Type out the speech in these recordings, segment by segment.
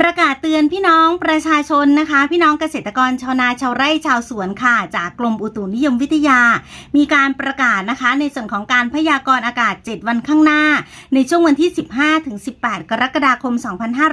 ประกาศเตือนพี่น้องประชาชนนะคะ พี่น้องเกษตรกรชาวนาชาวไร่ชาวสวนค่ะ จากกรมอุตุนิยมวิทยา มีการประกาศนะคะ ในส่วนของการพยากรณ์อากาศ 7 วันข้างหน้า ในช่วงวันที่ 15ถึง18 กรกฎาคม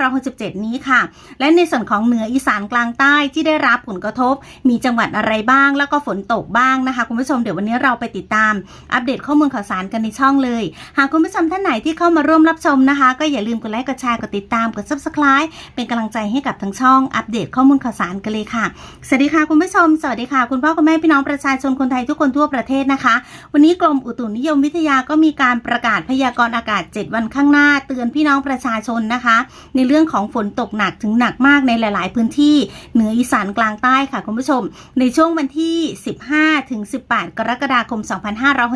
2567 นี้ค่ะ และในส่วนของเหนืออีสานกลางใต้ที่ได้รับผลกระทบ มีจังหวัดอะไรบ้าง แล้วก็ฝนตกบ้างนะคะ คุณผู้ชมเดี๋ยววันนี้เราไปติดตาม อัปเดตข้อมูลข่าวสารกันในช่องเลย หากคุณผู้ชมท่านไหนที่เข้ามาร่วมรับชมนะคะ ก็อย่าลืมกดไลค์กดแชร์กดติดตามกด subscribe เป็นกำลังใจให้กับทั้งช่องอัปเดตข้อมูลข่าวสารกันเลยค่ะ สวัสดีค่ะคุณผู้ชม สวัสดีค่ะ คุณพ่อคุณแม่พี่น้องประชาชนคนไทยทุกคนทั่วประเทศนะคะ วันนี้กรมอุตุนิยมวิทยาก็มีการประกาศพยากรณ์อากาศ 7 วันข้างหน้า เตือนพี่น้องประชาชนนะคะ ในเรื่องของฝนตกหนักถึงหนักมากในหลาย ๆ พื้นที่เหนืออีสานกลางใต้ค่ะคุณผู้ชม ในช่วงวันที่ 15ถึง18 กรกฎาคม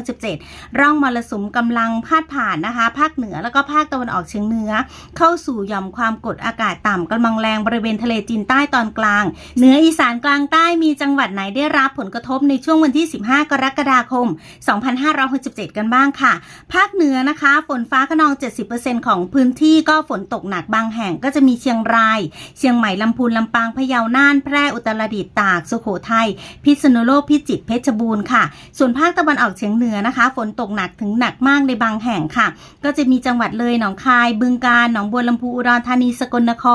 2567 ร่องมรสุมกำลังพาดผ่านนะคะ ภาคเหนือแล้วก็ภาคตะวันออกเฉียงเหนือ เข้าสู่หย่อมความกดอากาศต่ำกำลังแรงบริเวณทะเลจีนใต้ตอนกลาง เหนืออีสานกลางใต้มีจังหวัดไหนได้รับผลกระทบในช่วงวันที่ 15 กรกฎาคม 2567 กันบ้างค่ะ ภาคเหนือนะคะ ฝนฟ้าขนอง 70%ของพื้นที่ก็ฝนตกหนักบางแห่งก็จะมีเชียงราย เชียงใหม่ลำพูนลำปางพะเยาน่านแพร่อุตรดิตถ์ตากสุโขทัยพิษณุโลกพิจิตรเพชรบูรณ์ค่ะ ส่วนภาคตะวันออกเฉียงเหนือนะคะ ฝนตกหนักถึงหนักมากในบางแห่งค่ะ ก็จะมีจังหวัดเลยหนองคาย บึงกาฬหนองบัวลำพูอุดรธานีสกลนคร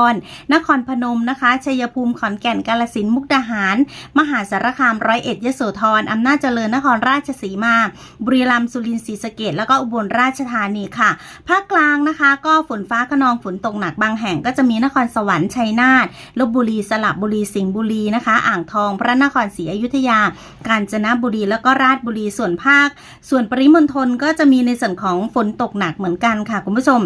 นครพนมนะคะ ชัยภูมิขอนแก่นกาฬสินมุกดาหาร มหาสารคามร้อยเอ็ดยโสธรอำนาจเจริญนครราชสีมา บุรีรัมย์สุรินทร์ศรีสะเกดแล้วก็อุบลราชธานีค่ะ ภาคกลางนะคะ ก็ฝนฟ้าขนองฝนตกหนักบางแห่งก็จะมีนครสวรรค์ชัยนาทลบบุรีสระบุรีสิงห์บุรีนะคะ อ่างทอง พระนครศรีอยุธยา กาญจนบุรีแล้วก็ราชบุรีส่วนภาค ส่วนปริมณฑลก็จะมีในส่วนของฝนตกหนักเหมือนกันค่ะคุณผู้ชม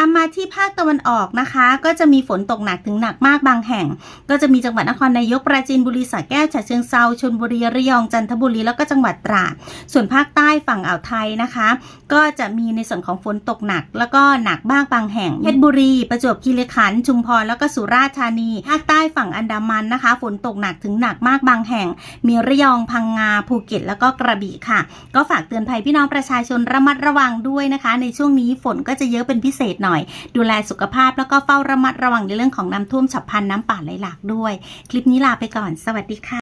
ามมาที่ภาคตะวันออกนะคะ ก็จะมีฝนตกหนักถึงหนักมากบางแห่ง ก็จะมีจังหวัดนครนายกปราจีนบุรีสระแก้วฉะเชิงเซาชลบุรีระยองจันทบุรีแล้วก็จังหวัดตราดส่วนภาคใต้ฝั่งอ่าวไทยนะคะ ก็จะมีในส่วนของฝนตกหนัก แล้วก็หนักบ้างบางแห่งเพชรบุรี ประจวบคีรีขันธ์ชุมพรแล้วก็สุราษฎร์ธานีภาคใต้ฝั่งอันดามันนะคะ ฝนตกหนักถึงหนักมากบางแห่ง มีระยองพังงาภูเก็ต แล้วก็กระบี่ค่ะ ก็ฝากเตือนภัยพี่น้องประชาชนระมัดระวังด้วยนะคะ ในช่วงนี้ฝนก็จะเยอะเป็นพิเศษเนหน่อย ดูแลสุขภาพแล้วก็เฝ้าระมัดระวังในเรื่องของน้ำท่วมฉับพลันน้ำป่าไหลหลากด้วย คลิปนี้ลาไปก่อน สวัสดีค่ะ